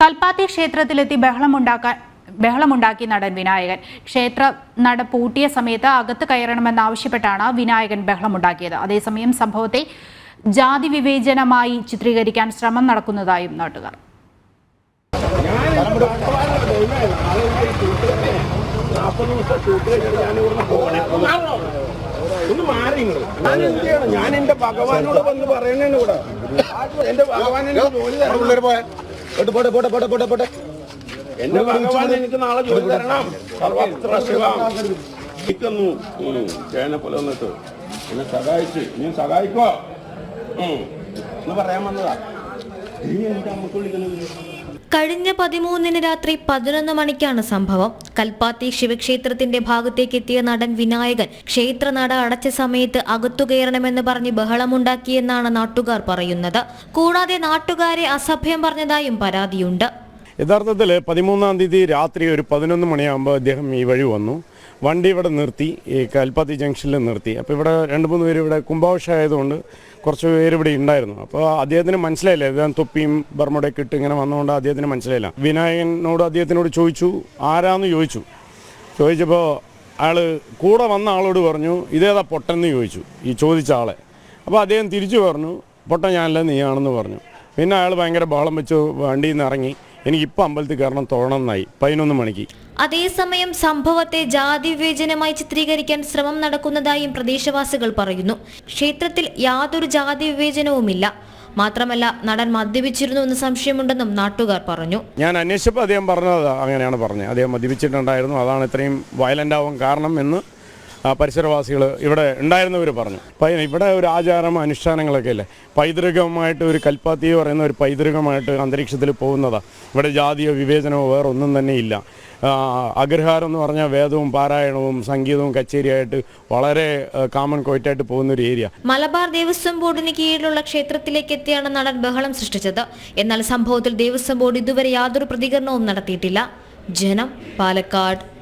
കൽപ്പാത്തി ക്ഷേത്രത്തിലെത്തി ബഹളമുണ്ടാക്കാൻ ബഹളമുണ്ടാക്കി നടൻ വിനായകൻ. ക്ഷേത്ര നട പൂട്ടിയ സമയത്ത് അകത്ത് കയറണമെന്നാവശ്യപ്പെട്ടാണ് വിനായകൻ ബഹളമുണ്ടാക്കിയത്. അതേസമയം സംഭവത്തെ ജാതി വിവേചനമായി ചിത്രീകരിക്കാൻ ശ്രമം നടക്കുന്നതായും നാട്ടുകാർ. ഞാൻ ഒന്ന് മാറി ഞാൻ എന്ത് ചെയ്യണം ഞാൻ എന്റെ ഭഗവാനോട് വന്ന് ഇവിടെ എന്റെ ഭഗവാൻ ജോലി തരണം. പോട്ടെ പോട്ടെ പോട്ടെ പോട്ടെ പോട്ടെ എന്റെ ഭഗവാൻ എനിക്ക് നാളെ ജോലി തരണം. സർവത്ര ശിവന്നു ചേനെ പോലെ വന്നിട്ട്. എന്നെ സഹായിച്ച്. നീ സഹായിക്കോ. എന്ന് പറയാൻ വന്നതാ. നീ എന്താ അമ്മയ്ക്ക് വിളിക്കുന്നത്? കഴിഞ്ഞ പതിമൂന്നിന് രാത്രി പതിനൊന്ന് മണിക്കാണ് സംഭവം. കൽപ്പാത്തി ശിവക്ഷേത്രത്തിന്റെ ഭാഗത്തേക്ക് എത്തിയ നടൻ വിനായകൻ ക്ഷേത്ര നട അടച്ച സമയത്ത് അകത്തു കയറണമെന്ന് പറഞ്ഞ് ബഹളമുണ്ടാക്കിയെന്നാണ് നാട്ടുകാർ പറയുന്നത്. കൂടാതെ നാട്ടുകാരെ അസഭ്യം പറഞ്ഞതായും പരാതിയുണ്ട്. യഥാർത്ഥത്തിൽ പതിമൂന്നാം തീയതി രാത്രി ഒരു പതിനൊന്ന് മണിയാകുമ്പോൾ അദ്ദേഹം ഈ വഴി വന്നു. വണ്ടി ഇവിടെ നിർത്തി ഈ കൽപ്പാത്തി ജംഗ്ഷനിൽ നിർത്തി. അപ്പോൾ ഇവിടെ രണ്ട് മൂന്ന് പേര് ഇവിടെ കുംഭാവശ്യം ആയതുകൊണ്ട് കുറച്ച് പേര് ഇവിടെ ഉണ്ടായിരുന്നു. അപ്പോൾ അദ്ദേഹത്തിന് മനസ്സിലായില്ല. അദ്ദേഹം തൊപ്പിയും ബർമുടയൊക്കെ ഇട്ട് ഇങ്ങനെ വന്നതുകൊണ്ട് അദ്ദേഹത്തിന് മനസ്സിലായില്ല. വിനായകനോട് അദ്ദേഹത്തിനോട് ചോദിച്ചു ആരാന്ന് ചോദിച്ചു? ചോദിച്ചപ്പോൾ അയാൾ കൂടെ വന്ന ആളോട് പറഞ്ഞു ഇതേതാ പൊട്ടെന്ന് ചോദിച്ചു ഈ ചോദിച്ച ആളെ. അപ്പോൾ അദ്ദേഹം തിരിച്ചു പറഞ്ഞു പൊട്ട ഞാനല്ല നീയാണെന്ന് പറഞ്ഞു. പിന്നെ അയാൾ ഭയങ്കര ബഹളം വെച്ച് വണ്ടിയിൽ നിന്ന് ഇറങ്ങി. എനിക്കിപ്പോൾ അമ്പലത്തിൽ കയറണം തോന്നുന്നായി പതിനൊന്ന് മണിക്ക്. അതേസമയം സംഭവത്തെ ജാതി വിവേചനമായി ചിത്രീകരിക്കാൻ ശ്രമം നടക്കുന്നതായും പ്രദേശവാസികൾ പറയുന്നു. ക്ഷേത്രത്തിൽ യാതൊരു ജാതി വിവേചനവുമില്ല. മാത്രമല്ല നടൻ മദ്യപിച്ചിരുന്നു എന്ന് സംശയമുണ്ടെന്നും നാട്ടുകാർ പറഞ്ഞു. ഞാൻ അന്വേഷിച്ചപ്പോൾ അദ്ദേഹം പറഞ്ഞത് അങ്ങനെയാണ് പറഞ്ഞത്. അദ്ദേഹം മദ്യപിച്ചിട്ടുണ്ടായിരുന്നു. അതാണ് ഇത്രയും വയലന്റ് ആവാൻ കാരണം എന്ന് പരിസരവാസികൾ ഇവിടെ ഉണ്ടായിരുന്നവർ പറഞ്ഞു. പൈ- ഇവിടെ ഒരു ആചാരം അനുഷ്ഠാനങ്ങളൊക്കെ അല്ലേ പൈതൃകമായിട്ട് ഒരു കൽപ്പാത്തി പറയുന്ന ഒരു പൈതൃകമായിട്ട് അന്തരീക്ഷത്തിൽ പോകുന്നതാണ് ഇവിടെ ജാതിയോ വിവേചനമോ വേറെ ഒന്നും തന്നെ ഇല്ല. അഗ്രഹാരം എന്ന് പറഞ്ഞാൽ വേദവും പാരായണവും സംഗീതവും കച്ചേരിയായിട്ട് വളരെ കാമൺ കോയിറ്റായിട്ട് പോകുന്ന ഒരു ഏരിയ മലബാർ ദേവസ്വം ബോർഡിന് കീഴിലുള്ള ക്ഷേത്രത്തിലേക്ക് എത്തിയാണ് നടൻ ബഹളം സൃഷ്ടിച്ചത്. എന്നാൽ സംഭവത്തിൽ ദേവസ്വം ബോർഡ് ഇതുവരെ യാതൊരു പ്രതികരണവും നടത്തിയിട്ടില്ല. ജനം പാലക്കാട്.